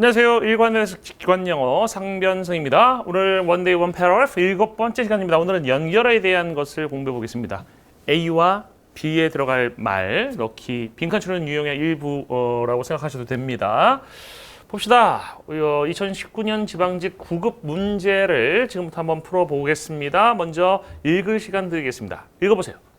안녕하세요. 일관에서 기관 영어 상변성입니다. 오늘 원데이 원 패러그래프 일곱 번째 시간입니다. 오늘은 연결어에 대한 것을 공부해 보겠습니다. A와 B에 들어갈 말 넣기 빈칸 추는 유형의 일부라고 생각하셔도 됩니다. 봅시다. 어, 2019년 지방직 9급 문제를 지금부터 한번 풀어보겠습니다. 먼저 읽을 시간 드리겠습니다. 읽어보세요.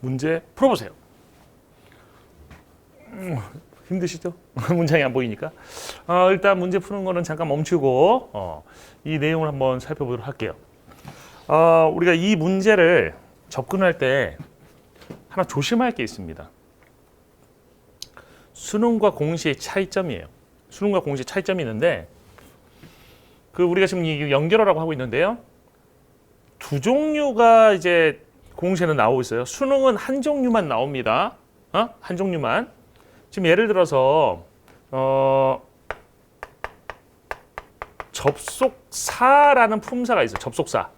문제 풀어보세요. 음, 힘드시죠? 문장이 안 보이니까. 어, 일단 문제 푸는 거는 잠깐 멈추고 어, 이 내용을 한번 살펴보도록 할게요. 어, 우리가 이 문제를 접근할 때 하나 조심할 게 있습니다. 수능과 공시의 차이점이에요. 수능과 공시의 차이점이 있는데 그 우리가 지금 이 연결어라고 하고 있는데요. 두 종류가 이제 공시에는 나오고 있어요. 수능은 한 종류만 나옵니다. 어? 한 종류만. 지금 예를 들어서 어, 접속사라는 품사가 있어요. 접속사.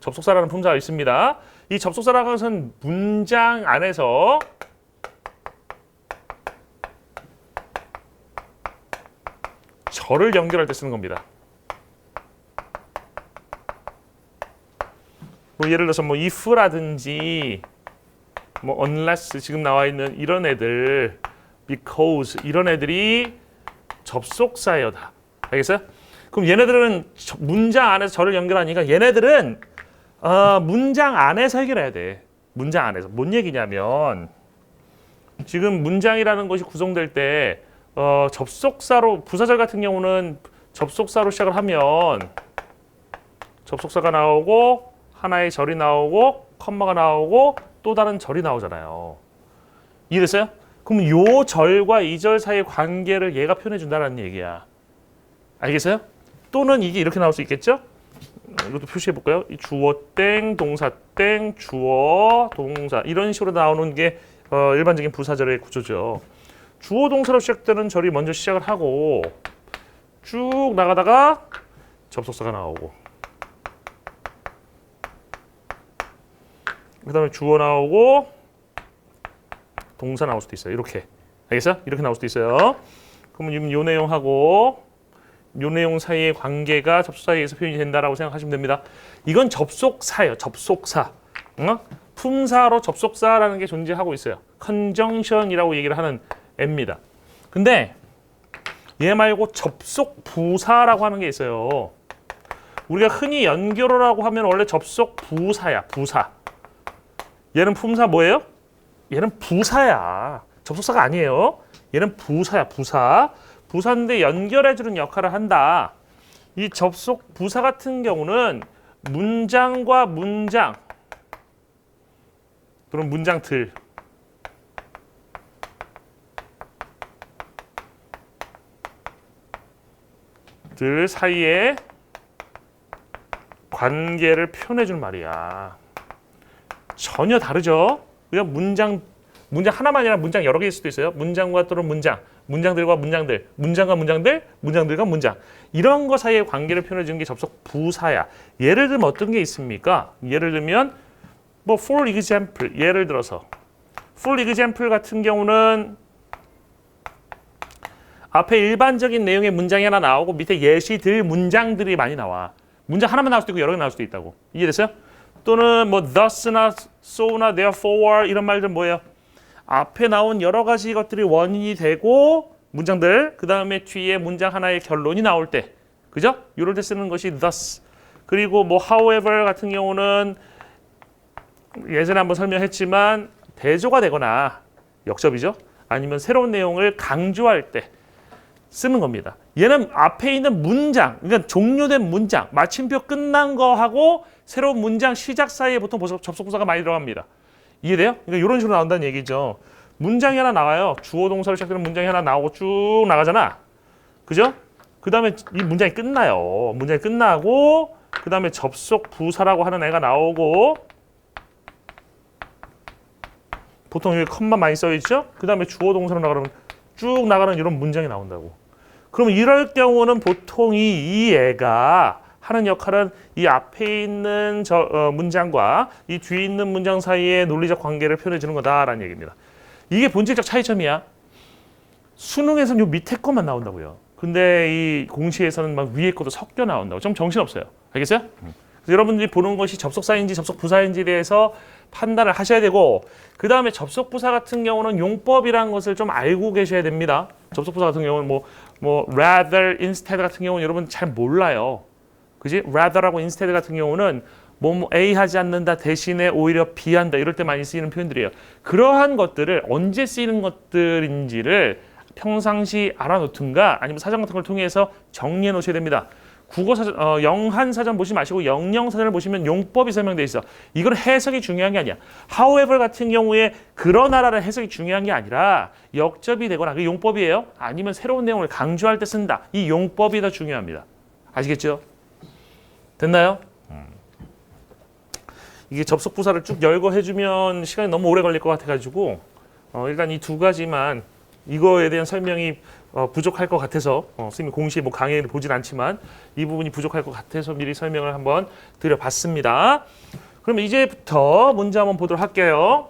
접속사라는 품사가 있습니다. 이 접속사라는 것은 문장 안에서 절을 연결할 때 쓰는 겁니다. 뭐 예를 들어서 뭐 if라든지 뭐 unless 지금 나와 있는 이런 애들 because 이런 애들이 접속사여다. 알겠어요? 그럼 얘네들은 저- 문장 안에서 절을 연결하니까 얘네들은 어, 문장 안에서 해결해야 돼. 문장 안에서 뭔 얘기냐면 지금 문장이라는 것이 구성될 때 어, 접속사로 부사절 같은 경우는 접속사로 시작을 하면 접속사가 나오고 하나의 절이 나오고 컴마가 나오고 또 다른 절이 나오잖아요. 이해됐어요? 그럼 요 절과 이 절 사이의 관계를 얘가 표현해 준다는 얘기야. 알겠어요? 또는 이게 이렇게 나올 수 있겠죠? 어, 이것도 표시해 볼까요? 이 주어 땡 동사 땡 주어 동사 이런 식으로 나오는 게 어, 일반적인 부사절의 구조죠. 주어 동사로 시작되는 절이 먼저 시작을 하고 쭉 나가다가 접속사가 나오고 그다음에 주어 나오고 동사 나올 수도 있어요. 이렇게 알겠어? 이렇게 나올 수도 있어요. 그러면 요 내용하고 요 내용 사이의 관계가 접속사에 의해서 표현이 된다라고 생각하시면 됩니다. 이건 접속사예요. 접속사. 어? 품사로 접속사라는 게 존재하고 있어요. 컨정션이라고 얘기를 하는 애입니다. 근데 얘 말고 접속 부사라고 하는 게 있어요. 우리가 흔히 연결어라고 하면 원래 접속 부사야. 부사. 얘는 품사 뭐예요? 얘는 부사야. 접속사가 아니에요. 얘는 부사야, 부사. 부사인데 연결해주는 역할을 한다. 이 접속 부사 같은 경우는 문장과 문장 또는 문장틀 들 사이에 관계를 표현해줄 말이야. 전혀 다르죠. 그냥 문장 문장 하나만 아니라 문장 여러 개일 수도 있어요. 문장과 또는 문장, 문장들과 문장들, 문장과 문장들, 문장들과 문장. 이런 거 사이의 관계를 표현해 주는 게 접속 부사야. 예를 들면 어떤 게 있습니까? 예를 들면 뭐 for example 예를 들어서 for example 같은 경우는 앞에 일반적인 내용의 문장이 하나 나오고 밑에 예시들 문장들이 많이 나와. 문장 하나만 나올 수도 있고 여러 개 나올 수도 있다고. 이해됐어요? 또는 뭐 thus나 so나 therefore 이런 말들 뭐예요? 앞에 나온 여러 가지 것들이 원인이 되고 문장들 그 다음에 뒤에 문장 하나의 결론이 나올 때 그죠? 이럴 때 쓰는 것이 thus 그리고 뭐 however 같은 경우는 예전에 한번 설명했지만 대조가 되거나 역접이죠 아니면 새로운 내용을 강조할 때 쓰는 겁니다. 얘는 앞에 있는 문장, 그러니까 종료된 문장, 마침표 끝난 거하고 새로운 문장 시작 사이에 보통 접속부사가 많이 들어갑니다. 이해돼요? 그러니까 이런 식으로 나온다는 얘기죠. 문장이 하나 나와요. 주어 동사로 시작되는 문장이 하나 나오고 쭉 나가잖아. 그죠? 그 다음에 이 문장이 끝나요. 문장이 끝나고 그 다음에 접속 부사라고 하는 애가 나오고 보통 여기 컴만 많이 써 있죠? 그 다음에 주어 동사로 나가면 쭉 나가는 이런 문장이 나온다고. 그럼 이럴 경우는 보통 이, 이 애가 하는 역할은 이 앞에 있는 저, 어, 문장과 이 뒤에 있는 문장 사이의 논리적 관계를 표현해 주는 거다라는 얘기입니다. 이게 본질적 차이점이야. 수능에서는 요 밑에 것만 나온다고요. 근데 이 공시에서는 막 위에 것도 섞여 나온다고. 좀 정신없어요. 알겠어요? 그래서 여러분들이 보는 것이 접속사인지 접속부사인지에 대해서 판단을 하셔야 되고 그 다음에 접속부사 같은 경우는 용법이라는 것을 좀 알고 계셔야 됩니다. 접속부사 같은 경우는 뭐, 뭐 rather, instead 같은 경우는 여러분 잘 몰라요. 그지? rather하고 instead 같은 경우는 뭐, 뭐 A 하지 않는다 대신에 오히려 B 한다 이럴 때 많이 쓰이는 표현들이에요. 그러한 것들을 언제 쓰이는 것들인지를 평상시 알아놓든가 아니면 사전 같은 걸 통해서 정리해 놓으셔야 됩니다. 국어 사전, 어, 영한 사전 보지 마시고 영영 사전을 보시면 용법이 설명돼 있어. 이건 해석이 중요한 게 아니야. however 같은 경우에 그러나라는 해석이 중요한 게 아니라 역접이 되거나 그 용법이에요. 아니면 새로운 내용을 강조할 때 쓴다. 이 용법이 더 중요합니다. 아시겠죠? 됐나요? 이게 접속 부사를 쭉 열거 해주면 시간이 너무 오래 걸릴 것 같아가지고 어, 일단 이 두 가지만 이거에 대한 설명이 어, 부족할 것 같아서 어, 선생님 공시에 뭐 강의를 보진 않지만 이 부분이 부족할 것 같아서 미리 설명을 한번 드려봤습니다. 그럼 이제부터 문제 한번 보도록 할게요.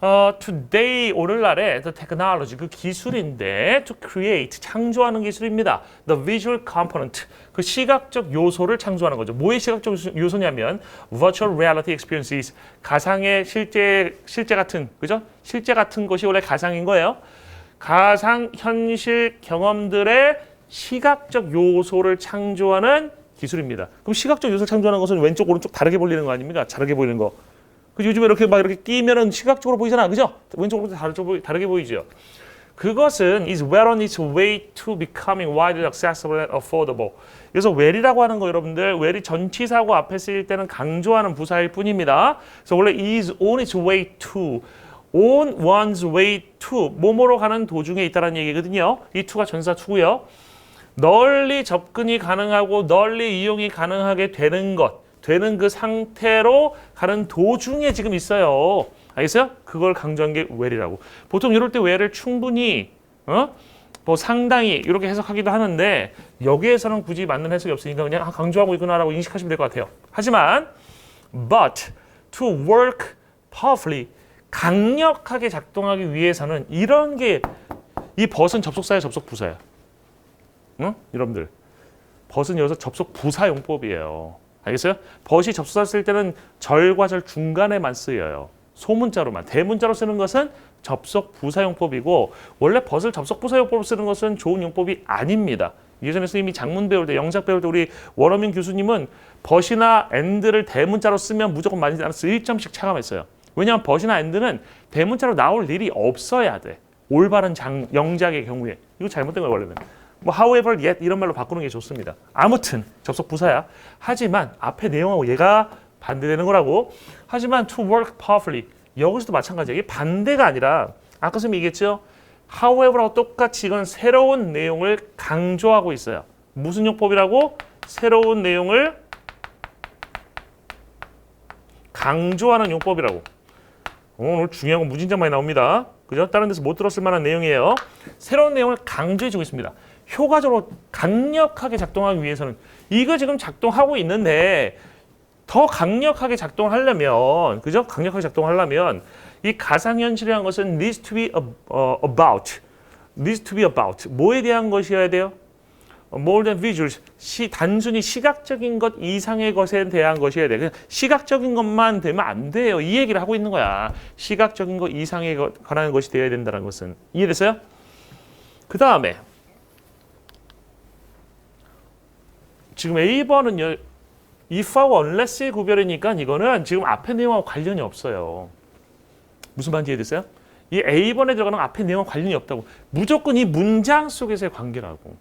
어, today 오늘날의 the technology 그 기술인데 to create 창조하는 기술입니다. the visual component 그 시각적 요소를 창조하는 거죠. 뭐의 시각적 요소냐면 virtual reality experiences 가상의 실제 실제 같은 그죠? 실제 같은 것이 원래 가상인 거예요. 가상 현실 경험들의 시각적 요소를 창조하는 기술입니다. 그럼 시각적 요소를 창조하는 것은 왼쪽 오른쪽 다르게 보이는 거 아닙니까? 다르게 보이는 거. 그 요즘에 이렇게 막 이렇게 끼면은 시각적으로 보이잖아, 그죠? 왼쪽 오른쪽 다르게, 보이죠. 그것은 is well on its way to becoming widely accessible and affordable. 그래서 well이라고 하는 거 여러분들 well이 전치사고 앞에 쓰일 때는 강조하는 부사일 뿐입니다. 그래서 원래 is on its way to on one's way to 뭐뭐로 가는 도중에 있다는 얘기거든요. 이 to가 전사 to고요. 널리 접근이 가능하고 널리 이용이 가능하게 되는 것, 되는 그 상태로 가는 도중에 지금 있어요. 알겠어요? 그걸 강조한 게 well이라고. 보통 이럴 때 well을 충분히 어? 뭐 상당히 이렇게 해석하기도 하는데 여기에서는 굳이 맞는 해석이 없으니까 그냥 강조하고 있구나라고 인식하시면 될 것 같아요. 하지만 but to work powerfully 강력하게 작동하기 위해서는 이런 게 이 벗은 접속사야 접속 부사야. 응? 여러분들 벗은 여기서 접속 부사 용법이에요. 알겠어요? 벗이 접속사 쓸 때는 절과 절 중간에만 쓰여요. 소문자로만. 대문자로 쓰는 것은 접속 부사 용법이고 원래 벗을 접속 부사 용법으로 쓰는 것은 좋은 용법이 아닙니다. 예전에 선생님이 장문 배울 때 영작 배울 때 우리 원어민 교수님은 벗이나 앤드를 대문자로 쓰면 무조건 많이 나눠서 1점씩 차감했어요. 왜냐하면 벗이나 앤드는 대문자로 나올 일이 없어야 돼. 올바른 장, 영작의 경우에. 이거 잘못된 거예요, 원래는. 뭐 however, yet 이런 말로 바꾸는 게 좋습니다. 아무튼 접속 부사야. 하지만 앞에 내용하고 얘가 반대되는 거라고. 하지만 to work powerfully 여기서도 마찬가지예요. 이게 반대가 아니라 아까 선생님이 얘기했죠. however하고 똑같이 이건 새로운 내용을 강조하고 있어요. 무슨 용법이라고? 새로운 내용을 강조하는 용법이라고. 어, 오늘 중요한 건 무진장 많이 나옵니다. 그죠? 다른 데서 못 들었을 만한 내용이에요. 새로운 내용을 강조해주고 있습니다. 효과적으로 강력하게 작동하기 위해서는 이거 지금 작동하고 있는데 더 강력하게 작동을 하려면 그죠? 강력하게 작동하려면 이 가상현실이라는 것은 needs to be about needs to be about 뭐에 대한 것이어야 돼요? More than visuals 시, 단순히 시각적인 것 이상의 것에 대한 것이어야 돼. 그냥 시각적인 것만 되면 안 돼요. 이 얘기를 하고 있는 거야. 시각적인 것 이상의 것 관한 것이 되어야 된다는 것은 이해됐어요? 그 다음에 지금 A번은 if하고 unless의 구별이니까 이거는 지금 앞에 내용하고 관련이 없어요. 무슨 말인지 이해됐어요? 이 A번에 들어가는 앞에 내용과 관련이 없다고. 무조건 이 문장 속에서의 관계라고.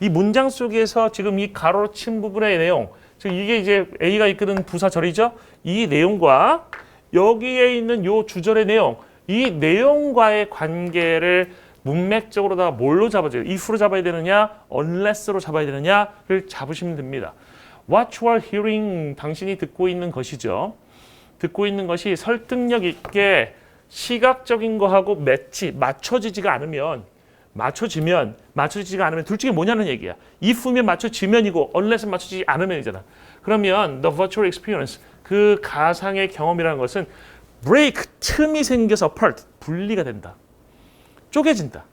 이 문장 속에서 지금 이 가로로 친 부분의 내용, 즉 이게 이제 A가 이끄는 부사절이죠. 이 내용과 여기에 있는 요 주절의 내용, 이 내용과의 관계를 문맥적으로다가 뭘로 잡아줘요? if로 잡아야 되느냐, unless로 잡아야 되느냐를 잡으시면 됩니다. What you are hearing, 당신이 듣고 있는 것이죠. 듣고 있는 것이 설득력 있게 시각적인 거하고 매치, 맞춰지지가 않으면 맞춰지면 맞춰지지가 않으면 둘 중에 뭐냐는 얘기야. if면 맞춰지면이고 unless는 맞춰지지 않으면이잖아. 그러면 the virtual experience 그 가상의 경험이라는 것은 break 틈이 생겨서 apart 분리가 된다. 쪼개진다.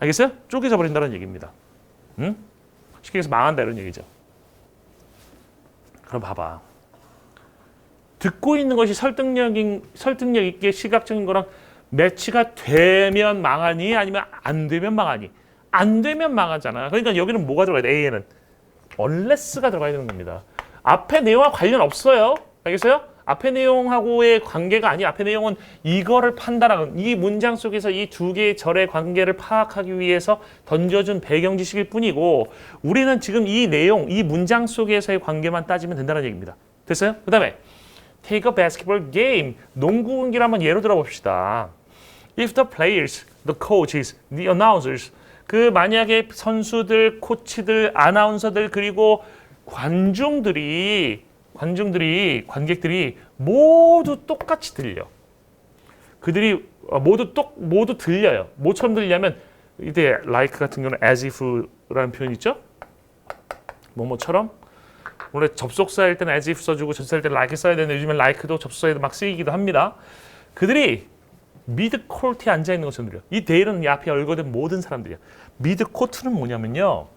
알겠어요? 쪼개져 버린다는 얘기입니다. 응? 쉽게 해서 망한다 이런 얘기죠. 그럼 봐봐. 듣고 있는 것이 설득력인 설득력 있게 시각적인 거랑 매치가 되면 망하니 아니면 안 되면 망하니 안 되면 망하잖아. 그러니까 여기는 뭐가 들어가야 돼? A에는 unless가 들어가야 되는 겁니다. 앞에 내용과 관련 없어요. 알겠어요? 앞에 내용하고의 관계가 아니 앞에 내용은 이거를 판단하는 이 문장 속에서 이 두 개의 절의 관계를 파악하기 위해서 던져준 배경 지식일 뿐이고 우리는 지금 이 내용 이 문장 속에서의 관계만 따지면 된다는 얘기입니다. 됐어요? 그다음에 take a basketball game 농구 경기를 한번 예로 들어 봅시다. If the players, the coaches, the announcers 그 만약에 선수들, 코치들, 아나운서들 그리고 관중들이 관중들이 관객들이 모두 똑같이 들려. 그들이 어, 모두 똑 모두 들려요. 뭐처럼 들리냐면 이때 like 같은 경우는 as if라는 표현 있죠? 뭐뭐처럼 원래 접속사일 때는 as if 써주고 전사일 때는 like 써야 되는데 요즘엔 like도 접속사에도 막 쓰이기도 합니다. 그들이 미드 코트에 앉아 있는 것처럼 들려. 이 데일은 이 앞에 열거된 모든 사람들이야. 미드 코트는 뭐냐면요.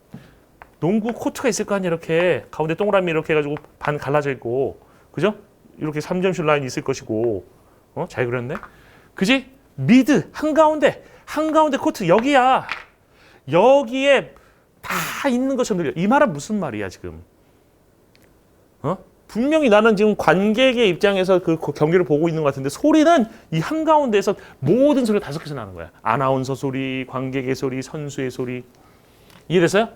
농구 코트가 있을 거 아니야 이렇게 가운데 동그라미 이렇게 해가지고 반 갈라져 있고 그죠? 이렇게 3점슛 라인이 있을 것이고 어? 잘 그렸네. 그지? 미드 한가운데 한가운데 코트 여기야. 여기에 다 있는 것처럼 들려. 이 말은 무슨 말이야 지금? 어? 분명히 나는 지금 관객의 입장에서 그 경기를 보고 있는 것 같은데 소리는 이 한가운데에서 모든 소리가 다섯 개서 나는 거야. 아나운서 소리, 관객의 소리, 선수의 소리. 이해됐어요?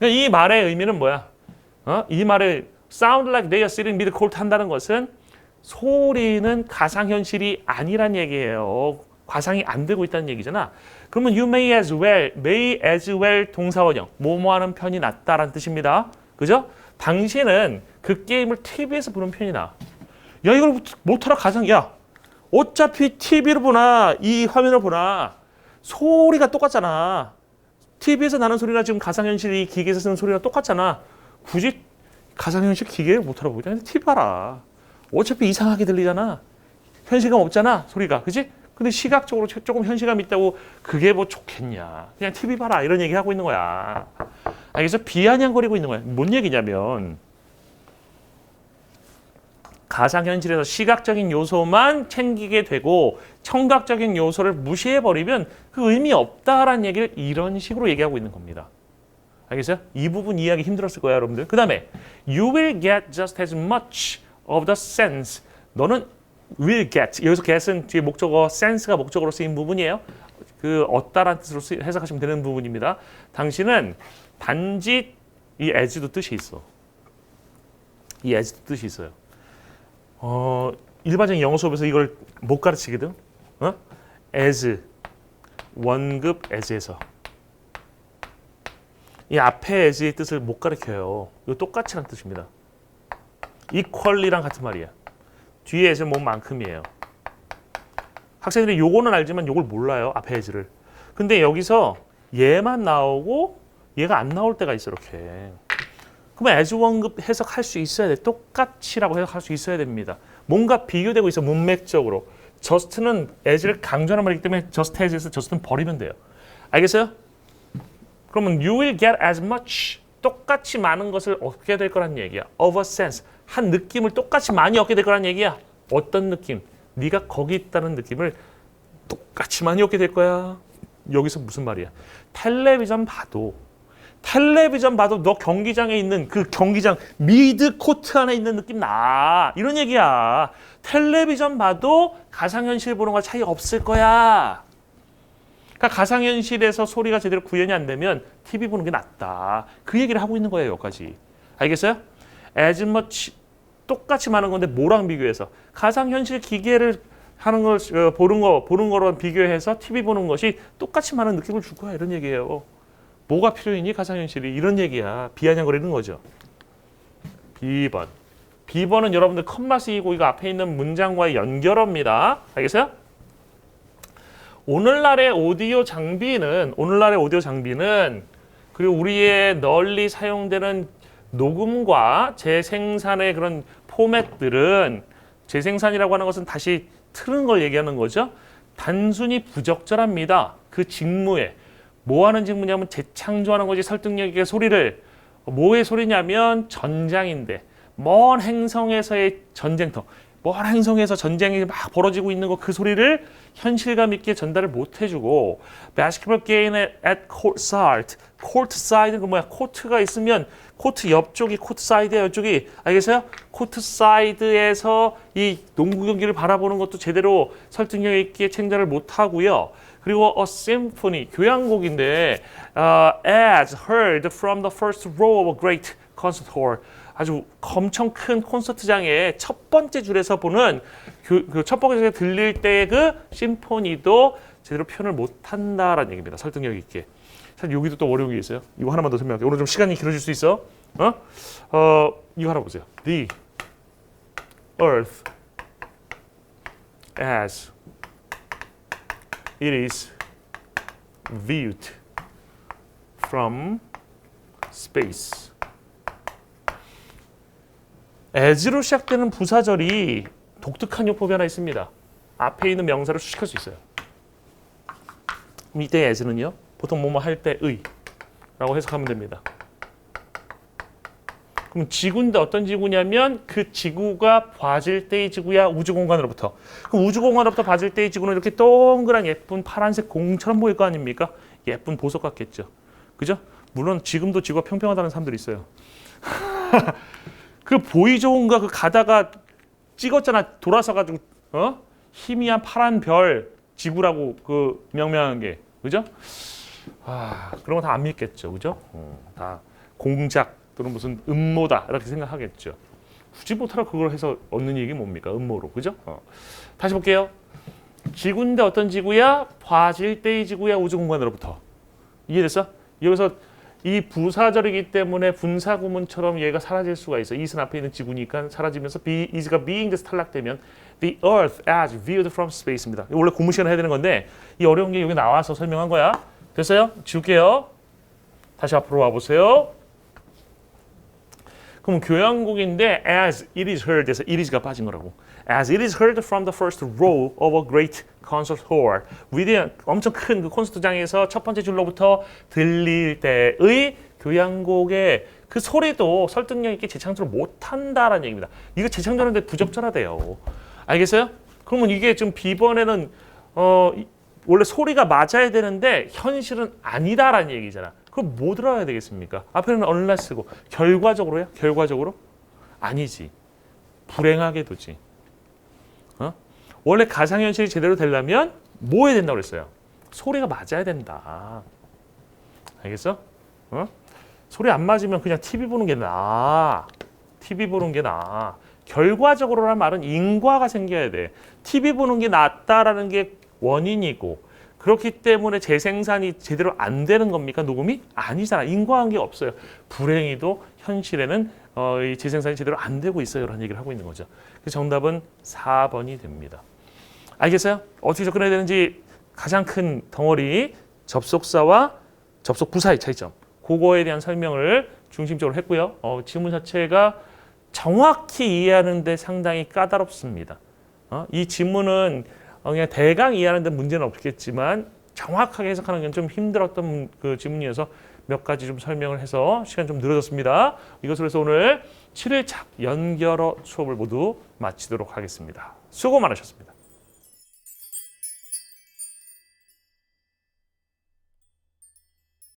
그러니까 이 말의 의미는 뭐야? 어? 이 말을 sound like they are sitting mid court 한다는 것은 소리는 가상현실이 아니란 얘기예요. 과상이 안 되고 있다는 얘기잖아. 그러면 you may as well, may as well 동사원형, 뭐뭐 하는 편이 낫다라는 뜻입니다. 그죠? 당신은 그 게임을 TV에서 보는 편이 나. 야 이걸 못하라 가상. 야 어차피 TV로 보나 이 화면을 보나 소리가 똑같잖아. TV에서 나는 소리나 지금 가상현실 이 기계에서 쓰는 소리가 똑같잖아. 굳이 가상현실 기계를 못하라 보자. TV 봐라. 어차피 이상하게 들리잖아. 현실감 없잖아 소리가. 그지? 근데 시각적으로 조금 현실감 있다고 그게 뭐 좋겠냐. 그냥 TV 봐라 이런 얘기 하고 있는 거야. 알겠어? 비아냥거리고 있는 거야. 뭔 얘기냐면 가상현실에서 시각적인 요소만 챙기게 되고 청각적인 요소를 무시해버리면 그 의미 없다라는 얘기를 이런 식으로 얘기하고 있는 겁니다. 알겠어요? 이 부분 이해하기 힘들었을 거예요, 여러분들. 그 다음에 You will get just as much of the sense. 너는 will get. 여기서 get은 뒤에 목적어 sense가 목적어로 쓰인 부분이에요. 그 얻다라는 뜻으로 쓰- 해석하시면 되는 부분입니다. 당신은 단지 이 as도 뜻이 있어. 이 as도 뜻이 있어요. 어, 일반적인 영어 수업에서 이걸 못 가르치거든. 어? as 원급 as에서 이 앞에 as의 뜻을 못 가리켜요. 이거 똑같이란 뜻입니다. equally랑 같은 말이야. 뒤에 as는 뭔 만큼이에요. 학생들이 요거는 알지만 요걸 몰라요. 앞에 as를. 근데 여기서 얘만 나오고 얘가 안 나올 때가 있어 이렇게. 그러면 as 원급 해석할 수 있어야 돼. 똑같이라고 해석할 수 있어야 됩니다. 뭔가 비교되고 있어 문맥적으로. just는 as를 강조하는 말이기 때문에 just as에서 just는 버리면 돼요. 알겠어요? 그러면 you will get as much 똑같이 많은 것을 얻게 될 거란 얘기야. of a sense 한 느낌을 똑같이 많이 얻게 될 거란 얘기야. 어떤 느낌? 네가 거기 있다는 느낌을 똑같이 많이 얻게 될 거야. 여기서 무슨 말이야? 텔레비전 봐도 텔레비전 봐도 너 경기장에 있는 그 경기장 미드 코트 안에 있는 느낌 나 이런 얘기야. 텔레비전 봐도 가상현실 보는 거 차이 없을 거야. 그러니까 가상현실에서 소리가 제대로 구현이 안 되면 TV 보는 게 낫다. 그 얘기를 하고 있는 거예요, 여기까지. 알겠어요? as much 똑같이 많은 건데 뭐랑 비교해서 가상현실 기계를 하는 걸 어, 보는 거 보는 거랑 비교해서 TV 보는 것이 똑같이 많은 느낌을 줄 거야 이런 얘기예요. 뭐가 필요이니 가상현실이 이런 얘기야. 비아냥거리는 거죠. B번. B번은 여러분들 컴마 쓰이고 이거 앞에 있는 문장과의 연결어입니다. 알겠어요? 오늘날의 오디오 장비는 오늘날의 오디오 장비는 그리고 우리의 널리 사용되는 녹음과 재생산의 그런 포맷들은 재생산이라고 하는 것은 다시 틀은 걸 얘기하는 거죠. 단순히 부적절합니다. 그 직무에 뭐 하는 직무냐면 재창조하는 거지 설득력 있게 소리를 뭐의 소리냐면 전장인데 먼 행성에서의 전쟁터 먼 행성에서 전쟁이 막 벌어지고 있는 거 그 소리를 현실감 있게 전달을 못 해주고 basketball game at court side court side는 그 뭐야 코트가 있으면 코트 옆쪽이 코트 사이드야 옆쪽이 알겠어요? 코트 사이드에서 이 농구 경기를 바라보는 것도 제대로 설득력 있게 챙자를 못 하고요. 그리고 a symphony 교향곡인데 uh, as heard from the first row of a great concert hall 아주 엄청 큰 콘서트장의 첫 번째 줄에서 보는 그 첫 번째 들릴 때의 그 심포니도 제대로 표현을 못 한다라는 얘기입니다. 설득력 있게. 사실 여기도 또 어려운 게 있어요. 이거 하나만 더 설명할게요. 오늘 좀 시간이 길어질 수 있어. 어? 어, 이거 하나 보세요. The earth as it is viewed from space. as로 시작되는 부사절이 독특한 요법이 하나 있습니다. 앞에 있는 명사를 수식할 수 있어요. 이때 as는요. 보통 뭐뭐 할 때의 라고 해석하면 됩니다. 그럼 지구인데 어떤 지구냐면 그 지구가 봐질 때의 지구야 우주 공간으로부터. 그럼 우주 공간으로부터 봐질 때의 지구는 이렇게 동그란 예쁜 파란색 공처럼 보일 거 아닙니까? 예쁜 보석 같겠죠. 그죠? 물론 지금도 지구가 평평하다는 사람들이 있어요. 그 보이 좋은가 그 가다가 찍었잖아 돌아서 가지고 어 희미한 파란 별 지구라고 그 명명한 게 그죠? 아 그런 거 다 안 믿겠죠, 그죠? 어, 다 공작 또는 무슨 음모다 이렇게 생각하겠죠. 굳이 못하러 그걸 해서 얻는 얘기 뭡니까? 음모로 그죠? 어. 다시 볼게요. 지구인데 어떤 지구야? 봐질 때의 지구야 우주 공간으로부터 이해됐어? 여기서 이 부사절이기 때문에 분사 구문처럼 얘가 사라질 수가 있어. 이은 앞에 있는 지구니까 사라지면서 be is가 being에서 탈락되면 the earth as viewed from space입니다. 원래 공부 시간에 해야 되는 건데 이 어려운 게 여기 나와서 설명한 거야. 됐어요? 지울게요. 다시 앞으로 와 보세요. 그럼 교향곡인데 as it is heard에서 it is가 빠진 거라고. As it is heard from the first row of a great concert hall. 위대한 엄청 큰 그 콘서트장에서 첫 번째 줄로부터 들릴 때의 교향곡의 그 소리도 설득력 있게 재창조를 못 한다라는 얘기입니다. 이거 재창조하는데 부적절하대요. 알겠어요? 그러면 이게 좀 B번에는 어 이- 원래 소리가 맞아야 되는데 현실은 아니다라는 얘기잖아. 그럼 뭐 들어야 되겠습니까? 앞에는 unless고 결과적으로요? 결과적으로? 아니지. 불행하게도지. 어? 원래 가상현실이 제대로 되려면 뭐 해야 된다고 그랬어요? 소리가 맞아야 된다. 알겠어? 어? 소리 안 맞으면 그냥 TV 보는 게 나아. TV 보는 게 나아. 결과적으로란 말은 인과가 생겨야 돼. TV 보는 게 낫다라는 게 원인이고 그렇기 때문에 재생산이 제대로 안 되는 겁니까? 녹음이 아니잖아. 인과관계 없어요. 불행히도 현실에는 어, 이 재생산이 제대로 안 되고 있어요 라는 얘기를 하고 있는 거죠. 그래서 정답은 4번이 됩니다. 알겠어요? 어떻게 접근해야 되는지 가장 큰 덩어리 접속사와 접속 부사의 차이점. 그거에 대한 설명을 중심적으로 했고요. 어, 지문 자체가 정확히 이해하는데 상당히 까다롭습니다. 어? 이 지문은 어, 그냥 대강 이해하는 데 문제는 없겠지만 정확하게 해석하는 건 좀 힘들었던 그 지문이어서 몇 가지 좀 설명을 해서 시간 좀 늘어졌습니다. 이것으로 해서 오늘 7일차 연결어 수업을 모두 마치도록 하겠습니다. 수고 많으셨습니다.